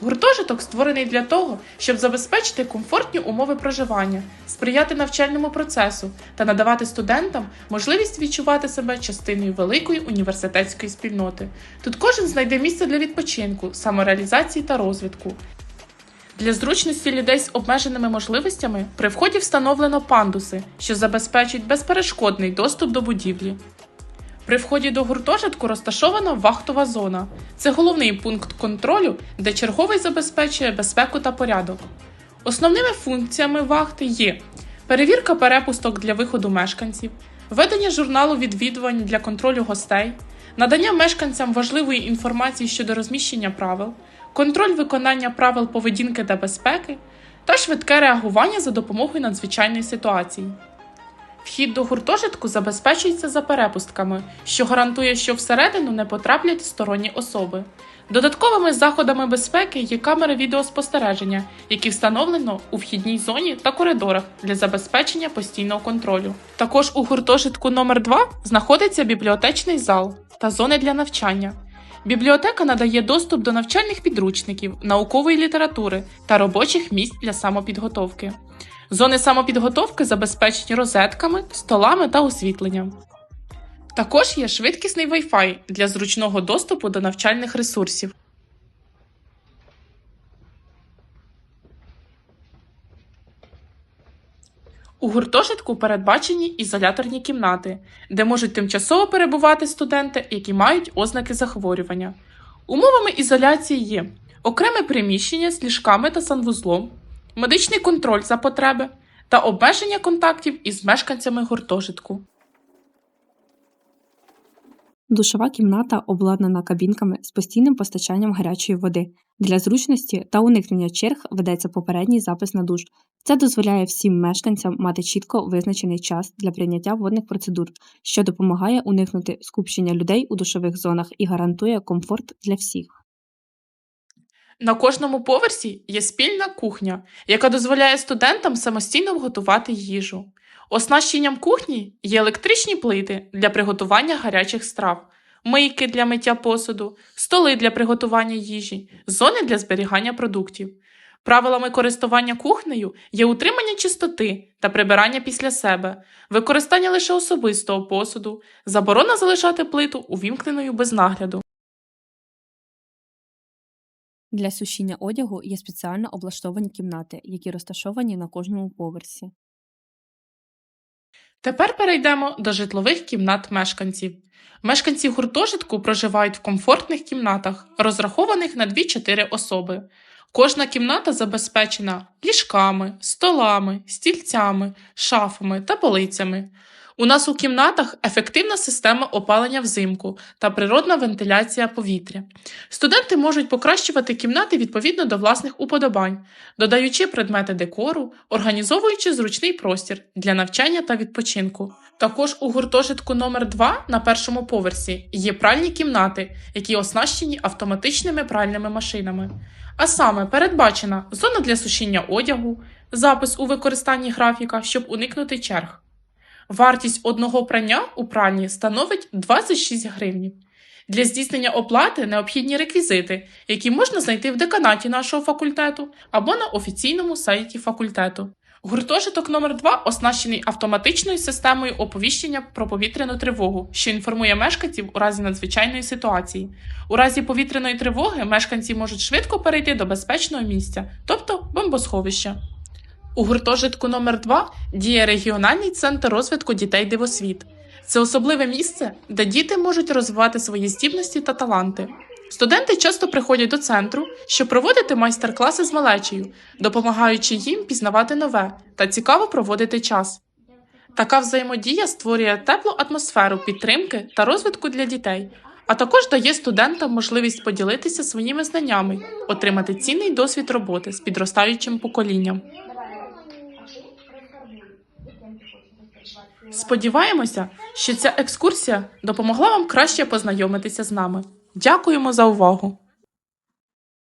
Гуртожиток створений для того, щоб забезпечити комфортні умови проживання, сприяти навчальному процесу та надавати студентам можливість відчувати себе частиною великої університетської спільноти. Тут кожен знайде місце для відпочинку, самореалізації та розвитку. Для зручності людей з обмеженими можливостями при вході встановлено пандуси, що забезпечують безперешкодний доступ до будівлі. При вході до гуртожитку розташована вахтова зона. Це головний пункт контролю, де черговий забезпечує безпеку та порядок. Основними функціями вахти є перевірка перепусток для виходу мешканців, ведення журналу відвідувань для контролю гостей, надання мешканцям важливої інформації щодо розміщення правил, контроль виконання правил поведінки та безпеки та швидке реагування за допомогою надзвичайної ситуації. Вхід до гуртожитку забезпечується за перепустками, що гарантує, що всередину не потраплять сторонні особи. Додатковими заходами безпеки є камери відеоспостереження, які встановлено у вхідній зоні та коридорах для забезпечення постійного контролю. Також у гуртожитку номер 2 знаходиться бібліотечний зал та зони для навчання. Бібліотека надає доступ до навчальних підручників, наукової літератури та робочих місць для самопідготовки. Зони самопідготовки забезпечені розетками, столами та освітленням. Також є швидкісний Wi-Fi для зручного доступу до навчальних ресурсів. У гуртожитку передбачені ізоляторні кімнати, де можуть тимчасово перебувати студенти, які мають ознаки захворювання. Умовами ізоляції є окреме приміщення з ліжками та санвузлом, медичний контроль за потреби та обмеження контактів із мешканцями гуртожитку. Душова кімната обладнана кабінками з постійним постачанням гарячої води. Для зручності та уникнення черг ведеться попередній запис на душ. Це дозволяє всім мешканцям мати чітко визначений час для прийняття водних процедур, що допомагає уникнути скупчення людей у душових зонах і гарантує комфорт для всіх. На кожному поверсі є спільна кухня, яка дозволяє студентам самостійно готувати їжу. Оснащенням кухні є електричні плити для приготування гарячих страв, мийки для миття посуду, столи для приготування їжі, зони для зберігання продуктів. Правилами користування кухнею є утримання чистоти та прибирання після себе, використання лише особистого посуду, заборона залишати плиту увімкненою без нагляду. Для сушіння одягу є спеціально облаштовані кімнати, які розташовані на кожному поверсі. Тепер перейдемо до житлових кімнат мешканців. Мешканці гуртожитку проживають в комфортних кімнатах, розрахованих на 2-4 особи. Кожна кімната забезпечена ліжками, столами, стільцями, шафами та полицями. У нас у кімнатах ефективна система опалення взимку та природна вентиляція повітря. Студенти можуть покращувати кімнати відповідно до власних уподобань, додаючи предмети декору, організовуючи зручний простір для навчання та відпочинку. Також у гуртожитку номер 2 на першому поверсі є пральні кімнати, які оснащені автоматичними пральними машинами. А саме передбачена зона для сушіння одягу, запис у використанні графіка, щоб уникнути черг. Вартість одного прання у пральні становить 26 гривень. Для здійснення оплати необхідні реквізити, які можна знайти в деканаті нашого факультету або на офіційному сайті факультету. Гуртожиток номер 2 оснащений автоматичною системою оповіщення про повітряну тривогу, що інформує мешканців у разі надзвичайної ситуації. У разі повітряної тривоги мешканці можуть швидко перейти до безпечного місця, тобто бомбосховища. У гуртожитку номер 2 діє регіональний центр розвитку дітей Дивосвіт. Це особливе місце, де діти можуть розвивати свої здібності та таланти. Студенти часто приходять до центру, щоб проводити майстер-класи з малечею, допомагаючи їм пізнавати нове та цікаво проводити час. Така взаємодія створює теплу атмосферу підтримки та розвитку для дітей, а також дає студентам можливість поділитися своїми знаннями, отримати цінний досвід роботи з підростаючим поколінням. Сподіваємося, що ця екскурсія допомогла вам краще познайомитися з нами. Дякуємо за увагу!